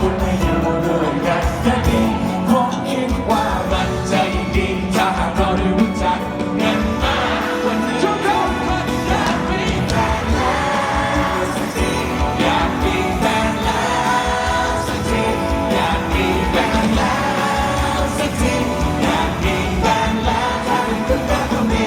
คุณไม่อยู่ด้ยกันถ้าดีผมคิดว่ารักใจดีถ้าหากเราด้รู้จักกันมาวันนี้ทุนกวสักทีมีแฟนแล้วสักทีอยากมีแฟนแล้วสักทีอยากมีแฟนแล้วถ้าเป็นคุณก็ต้อมี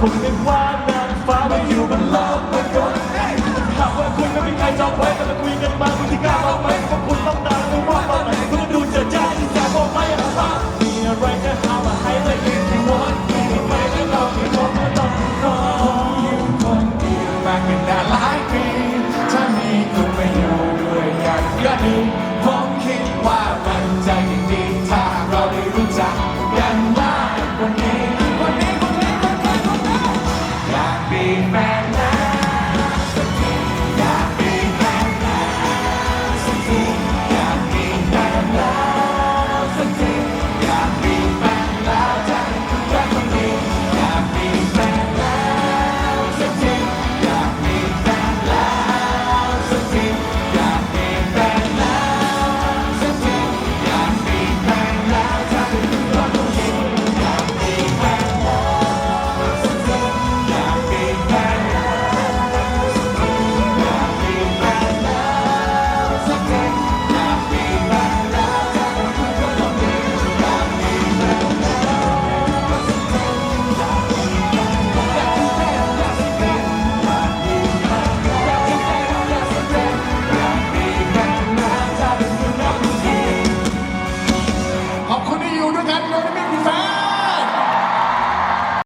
คงนึกว่านางฟ้าไม่อยู่บนโลกมนุษย์ากว่าคุณไม่มีใครจองไว้แต่าคุยกันมาคุณที่กล้าเอาไหมเพราะคุณต้องตามไม่ว่าตอนไหนเพื่อดูจะจ้าที่จะบอกไม่ะอาฟ้ามีอะไรจะหามาให้เลย if you want me ไม่ได้ลองไม่บอกไม่ต้องรอผมอยู่คนเดียวมาเป็นนานหลายปีถ้ามีคุณม่อยู่ด้วยกันก็ดีผมคิดว่ามันจะยิ่งดี friend.